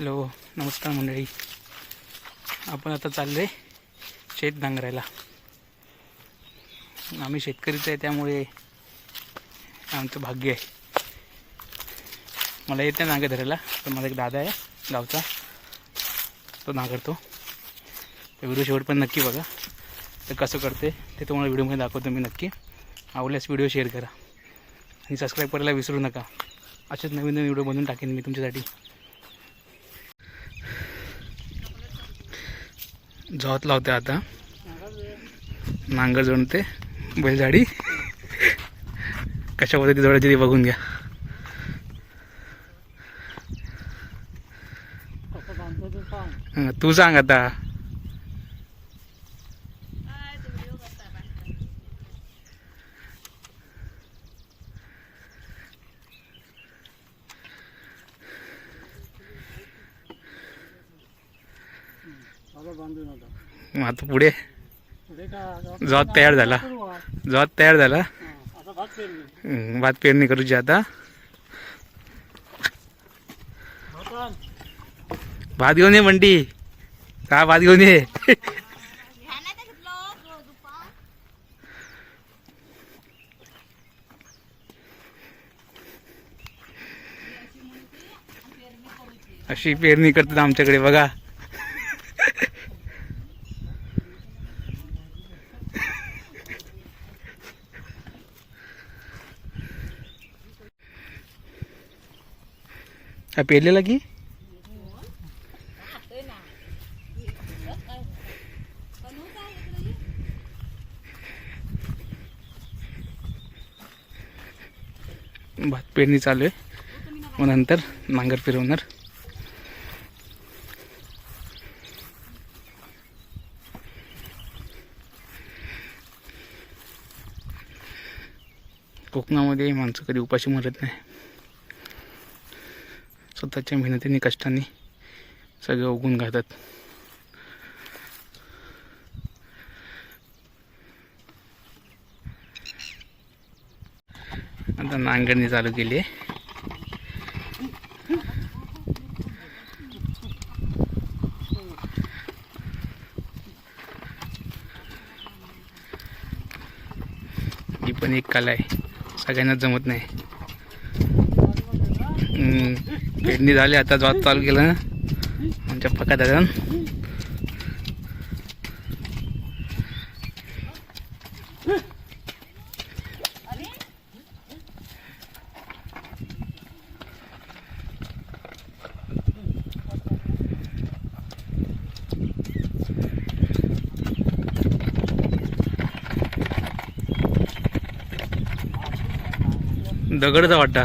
Hello नमस्कार मंडळी. आपण आता चाललो आहे शेत नांगरायला. आम्ही शेतकरीच आहे त्यामुळे आमचं भाग्य आहे. मला येते नांगर धरायला तर माझा एक दादा आहे गावचा. तो नांगरतो. तर व्हिडिओ शेवट पण नक्की बघा. तर कसं करते ते तुम्हाला व्हिडिओमध्ये दाखवतो मी नक्की. आवडल्यास व्हिडिओ शेअर करा. आणि सबस्क्राईब करायला विसरू नका. असेच नवीन नवीन व्हिडिओ बनवून टाकेन मी तुमच्यासाठी. जॉत लावते आता. नांगर जोडते. बैलगाडी. कशा पद्धती जोडायची ते बघून घ्या. तू सांग आता. मग आता पुढे? जॉत तयार झाला. जॉत तयार झाला. भात पेरणी. करूची आता. भात घेऊन ये मंडी. का भात घेऊन ये? अशी पेरणी करतात आमच्याकडे बघा. हा पेरलेला की? भात पेरणी चालू आहे. मग नंतर नांगर फिरवणार. कोकणामध्ये माणसं कधी उपाशी मरत नाही. स्वतःच्या मेहनतीने कष्टाने सगळं उगून घालतात. आता नांगरणी चालू केली आहे. ही पण एक कला आहे. सगळ्यांनाच जमत नाही. पेरणी झाली आता जॉब चालू केलं. आमच्या पका दादा दगडचा वाटा.